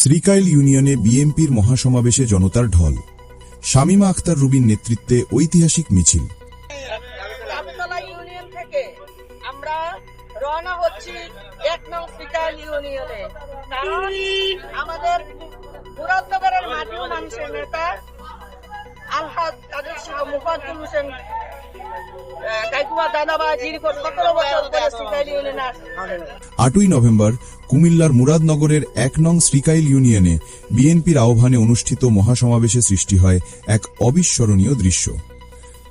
শ্রীকাইল ইউনিয়নে বিএনপির মহাসমাবেশে জনতার ঢল। শামীমা আখতার রুবিন নেতৃত্বে ঐতিহাসিক মিছিল। আমাদের আটই নভেম্বর কুমিল্লার মুরাদনগরের এক নং শ্রীকাইল ইউনিয়নে বিএনপির আহ্বানে অনুষ্ঠিত মহাসমাবেশে সৃষ্টি হয় এক অবিস্মরণীয় দৃশ্য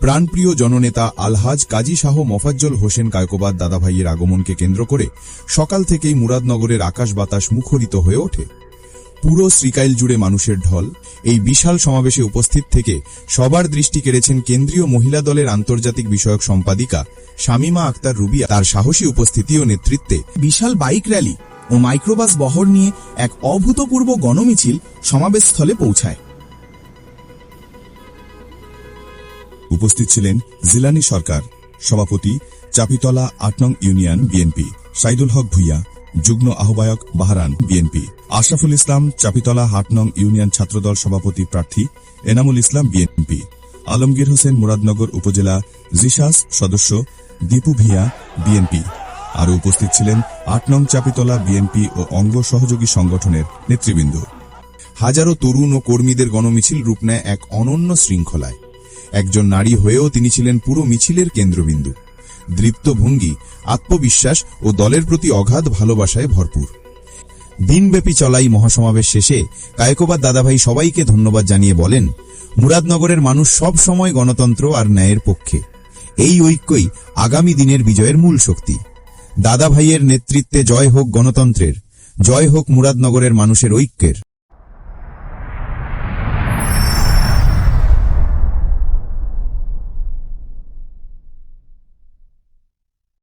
প্রাণপ্রিয় জননেতা আলহাজ কাজী শাহ মফাজ্জল হোসেন কায়কোবাদ দাদাভাইয়ের আগমনকে কেন্দ্র করে সকাল থেকেই মুরাদনগরের আকাশ বাতাস মুখরিত হয়ে ওঠে পুরো শ্রীকাইল জুড়ে মানুষের ঢল। এই বিশাল সমাবেশে উপস্থিত থেকে সবার দৃষ্টি কেড়েছেন কেন্দ্রীয় মহিলা দলের আন্তর্জাতিক বিষয়ক সম্পাদিকা শামীমা আক্তার রুবিয়া তার সাহসী উপস্থিতি ও নেতৃত্বে বিশাল বাইক র্যালি ও মাইক্রোবাস বহর নিয়ে এক অভূতপূর্ব গণমিছিল সমাবেশস্থলে পৌঁছায়। উপস্থিত ছিলেন জিলানি সরকার, সভাপতি চাপিতলা আট নং ইউনিয়ন বিএনপি, সাইদুল হক ভুইয়া যুগ্ম আহ্বায়ক বাহারান, বিএনপি। আশরাফুল ইসলাম, চাপিতলা আট নং ইউনিয়ন ছাত্রদল সভাপতি প্রার্থী এনামুল ইসলাম, বিএনপি। আলমগীর হোসেন, মুরাদনগর উপজেলা জিসাস সদস্য দীপু ভিয়া, বিএনপি। আরও উপস্থিত ছিলেন আট নং চাপিতলা বিএনপি ও অঙ্গ সহযোগী সংগঠনের নেতৃবৃন্দ। হাজারো তরুণ ও কর্মীদের গণমিছিল রূপ নেয় এক অনন্য শৃঙ্খলায়। একজন নারী হয়েও তিনি ছিলেন পুরো মিছিলের কেন্দ্রবিন্দু। দৃপ্ত ভঙ্গি আত্মবিশ্বাস ও দলের প্রতি অগাধ ভালোবাসায় ভরপুর। দিনব্যাপী চলাই মহাসমাবেশ শেষে কায়কোবাদ দাদাভাই সবাইকে ধন্যবাদ জানিয়ে বলেন, মুরাদনগরের মানুষ সব সময় গণতন্ত্র আর ন্যায়ের পক্ষে। এই ঐক্যই আগামী দিনের বিজয়ের মূল শক্তি। দাদাভাইয়ের নেতৃত্বে জয় হোক গণতন্ত্রের, জয় হোক মুরাদনগরের মানুষের ঐক্যের।